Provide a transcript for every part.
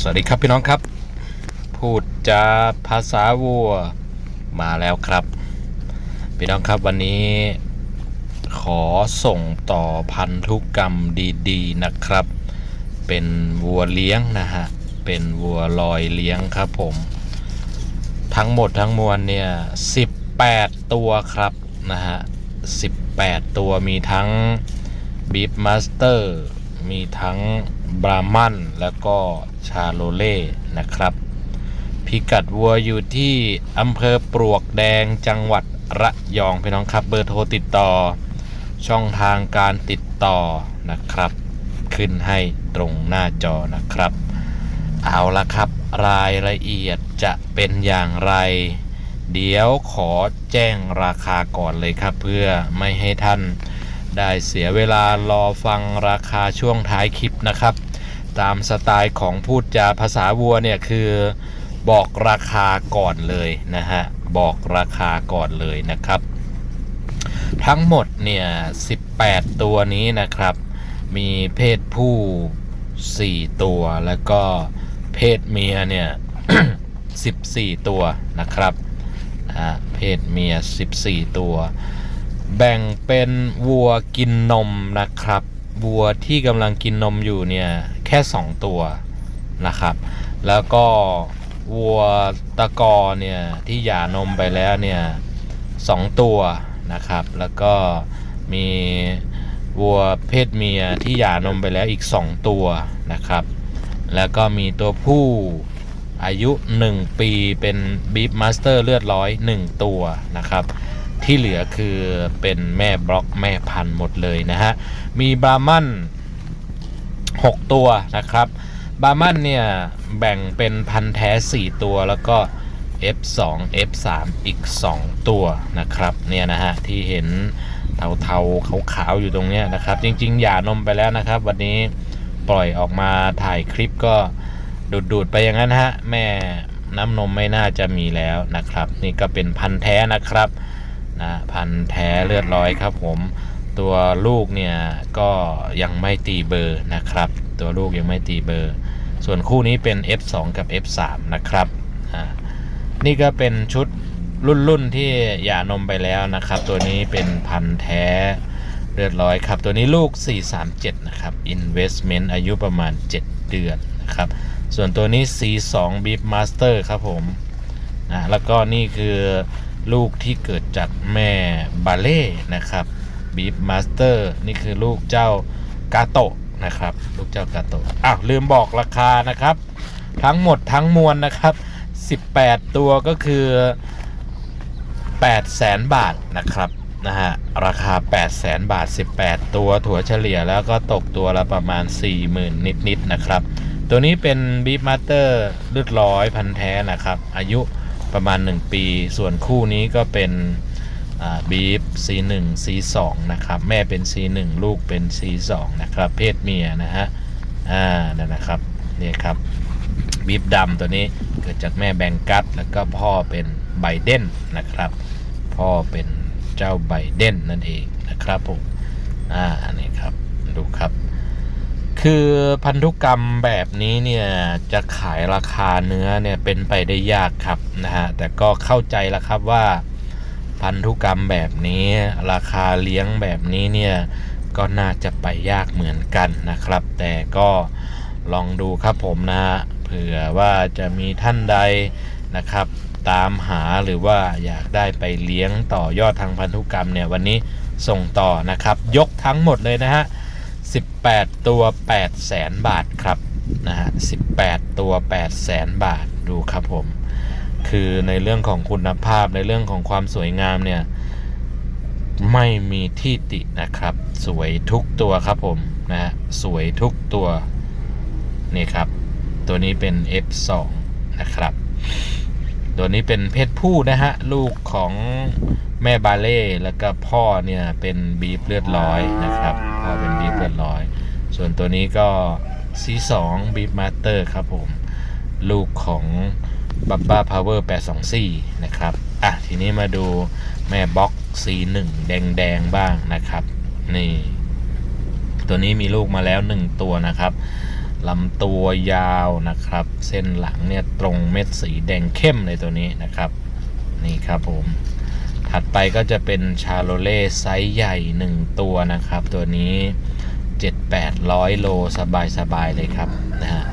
สวัสดีครับพี่น้องครับ พูดจาภาษาวัวมาแล้วครับ พี่น้องครับวันนี้ ขอส่งต่อพันธุกรรมดีๆนะครับ เป็นวัวเลี้ยงนะฮะ เป็นวัวลอยเลี้ยงครับผม ทั้งหมดทั้งมวลเนี่ย18 ตัวครับนะฮะ18 ตัวมีทั้งบีฟมาสเตอร์ มีทั้งบรามันแล้วก็ชาโลเล่นะครับ พิกัดวัวอยู่ที่อำเภอปลวกแดงจังหวัดระยองพี่น้องครับเบอร์โทรติดต่อ ช่องทางการติดต่อนะครับ ขึ้นให้ตรงหน้าจอนะครับ เอาละครับรายละเอียดจะเป็นอย่างไร เดี๋ยวขอแจ้งราคาก่อนเลยครับ เพื่อไม่ให้ท่าน ได้เสียเวลารอฟังราคาช่วงท้ายคลิปนะครับ ตามสไตล์ของพูดจาภาษาวัวเนี่ยคือบอกราคาก่อนเลยนะฮะ บอกราคาก่อนเลยนะครับ ทั้งหมดเนี่ย 18 ตัวนี้นะครับ มีเพศผู้ 4 ตัวแล้วก็เพศเมียเนี่ย14 ตัวนะครับเพศเมีย 14 ตัว แบ่งเป็นวัวกินนมนะครับ วัวที่กำลังกินนมอยู่เนี่ยแค่ 2 ตัวนะครับ แล้วก็วัวตะกอเนี่ยที่หย่านมไปแล้วเนี่ยสองตัวนะครับ แล้วก็มีวัวเพศเมียที่หย่านมไปแล้วอีก 2 ตัวนะครับ แล้วก็มีตัวผู้อายุ 1 ปีเป็นบีฟมาสเตอร์เลือดร้อย 1 ตัวนะครับ ที่เหลือคือเป็นแม่บล็อกแม่พันหมดเลยนะฮะ มีบรามัน 6 ตัวนะครับบรามันเนี่ย แบ่งเป็นพันแท้ 4 ตัวแล้วก็ F2 F3 อีก 2 ตัวนะครับ เนี่ยนะฮะ ที่เห็นเทาๆขาวๆอยู่ตรงเนี้ยนะครับ จริงๆ หย่านมไปแล้วนะครับ วันนี้ปล่อยออกมาถ่ายคลิปก็ดูดๆไปอย่างนั้นฮะ แม่น้ำนมไม่น่าจะมีแล้วนะครับ นี่ก็เป็นพันแท้นะครับ นะพันแท้เลือดร้อยครับผม ตัวลูกเนี่ยก็ยังไม่ตีเบอร์นะครับ ตัวลูกยังไม่ตีเบอร์ ส่วนคู่นี้เป็น F2 กับ F3 นะครับนี่ก็เป็นชุดรุ่นรุ่นที่หย่านมไปแล้วนะครับ ตัวนี้เป็นพันแท้เลือดร้อยครับ ตัวนี้ลูก 437 นะครับ Investment อายุประมาณ 7 เดือนนะครับ ส่วนตัวนี้ C2 Beef Master ครับผมนะแล้วก็นี่คือ ลูกที่เกิดจากแม่บาเล่นะครับบีฟมาสเตอร์นี่คือลูกเจ้ากาโตะนะครับ ลูกเจ้ากาโตะอ้าวลืมบอกราคานะครับ ทั้งหมดทั้งมวลนะครับ 18 ตัวก็คือ 8 แสนบาทนะครับนะฮะราคา8แสนบาท 18 ตัวถั่วเฉลี่ยแล้วก็ตกตัวละประมาณ 40,000 นิดๆนะครับ ตัวนี้เป็นบีฟมาสเตอร์เลือดร้อยพันแท้นะครับ อายุ ประมาณ 1 ปี ส่วนคู่นี้ก็เป็นบีฟ C1 C2 นะครับ แม่เป็น C1 ลูกเป็น C2 นะครับ เพศเมียนะฮะ อ่านั่นนะครับ นี่ครับบีฟดำตัวนี้เกิดจากแม่แบงกัสแล้วก็พ่อเป็นไบเดนนะครับ พ่อเป็นเจ้าไบเดนนั่นเองนะครับผม อ่า นี่ครับ ดูครับ คือพันธุกรรมแบบนี้เนี่ยจะขายราคาเนื้อเนี่ยเป็นไปได้ยากครับนะฮะแต่ก็เข้าใจแล้วครับว่า พันธุกรรมแบบนี้ ราคาเลี้ยงแบบนี้เนี่ยก็น่าจะไปยากเหมือนกันนะครับ แต่ก็ลองดูครับผมนะฮะเผื่อว่าจะมีท่านใดนะครับ ตามหาหรือว่าอยากได้ไปเลี้ยงต่อยอดทางพันธุกรรมเนี่ยวันนี้ส่งต่อนะครับ ยกทั้งหมดเลยนะฮะ 18 ตัว8แสนบาทครับนะฮะ18 ตัว8แสนบาทดูครับผม คือในเรื่องของคุณภาพในเรื่องของความสวยงามเนี่ย ไม่มีที่ตินะครับ สวยทุกตัวครับผมนะฮะสวยทุกตัวนี่ครับ ตัวนี้เป็น F2 นะครับ ตัวนี้เป็นเพศผู้นะฮะ ลูกของ แม่บาเล่แล้วก็พ่อเนี่ยเป็นบีฟเลือดร้อยนะครับพ่อเป็นบีฟเลือดร้อย ส่วนตัวนี้ก็ C2 บีฟมาสเตอร์ครับผม ลูกของบับบ้าพาวเวอร์824นะครับ อะ ทีนี้มาดูแม่บ็อก C1 แดงๆบ้างนะครับ นี่ ตัวนี้มีลูกมาแล้ว1ตัวนะครับลำตัวยาวนะครับ เส้นหลังเนี่ยตรงเม็ดสีแดงเข้มเลยตัวนี้นะครับ นี่ครับผม ถัดไปก็จะเป็นชาโลเล่ไซส์ใหญ่ 1 ตัวนะครับ ตัวนี้ 7-800 โลสบายสบายๆเลยครับนะฮะ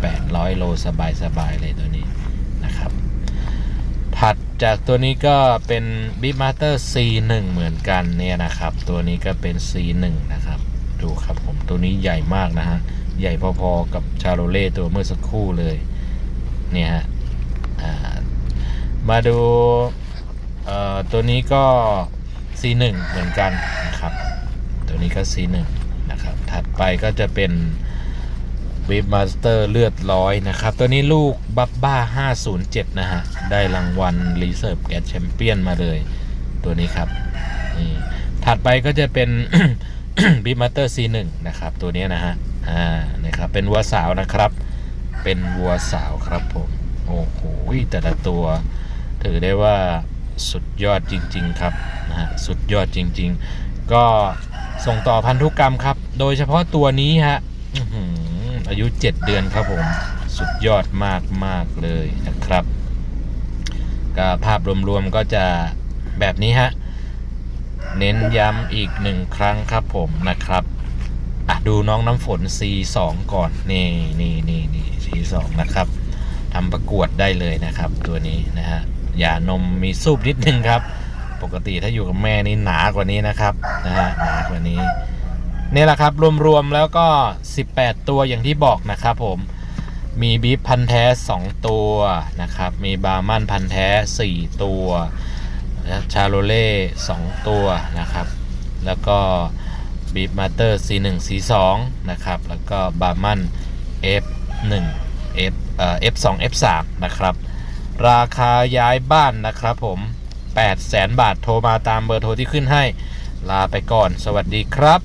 7-800 โลสบายสบายๆเลยตัวนี้นะครับ ถัดจากตัวนี้ก็เป็น b i g Master C1 เหมือนกันเนี่ยนะครับ ตัวนี้ก็เป็น C1 นะครับ ดูครับผมตัวนี้ใหญ่มากนะฮะ ใหญ่พอๆกับชาโรเล่ตัวเมื่อสักครู่เลย เนี่ยฮะมาดู เอ่อตัวนี้ก็ C1 เหมือนกันนะครับ ตัวนี้ก็ C1 นะครับ ถัดไปก็จะเป็น w e b Master เลือดร้อยนะครับ ตัวนี้ลูกบับบ้า 507 นะฮะ ได้รางวัล Reserve g a t Champion มาเลย ตัวนี้ครับนี่ถัดไปก็จะเป็น b i g Master C1 นะครับ ตัวนี้นะฮะ อ่า นะครับ เป็นวัวสาวนะครับ เป็นวัวสาวครับผม โอ้โห แต่ละตัว ถือได้ว่า สุดยอดจริง ๆ ครับนะฮะสุดยอดจริง ๆ ก็ส่งต่อพันธุกรรมครับ โดยเฉพาะตัวนี้ฮะอายุ 7 เดือนครับผม สุดยอดมากมากเลยนะครับก็ภาพรวมๆก็จะแบบนี้ฮะ เน้นย้ำอีกหนึ่งครั้งครับผมนะครับอะดูน้องน้ำฝน C2 ก่อน นี่นี่นี่นี่ C2 นะครับทำประกวดได้เลยนะครับตัวนี้นะฮะ หย่านมมีสูบนิดนึงครับ ปกติถ้าอยู่กับแม่นี่หนากว่านี้นะครับนะฮะหนากว่านี้นี่แหละครับรวมๆแล้วก็ 18 ตัวอย่างที่บอกนะครับผมมีบีฟพันแท้ 2 ตัวนะครับ มีบาร์มันพันแท้ 4 ตัว ชาโรเล่ 2 ตัวนะครับ แล้วก็บีฟมาเตอร์ C1 C2 นะครับ แล้วก็บาร์มัน F1 F เอ่อ F2 F3 นะครับ ราคาย้ายบ้านนะครับผม8 0 0แสนบาทโทรมาตามเบอร์โทรที่ขึ้นให้ ลาไปก่อน สวัสดีครับ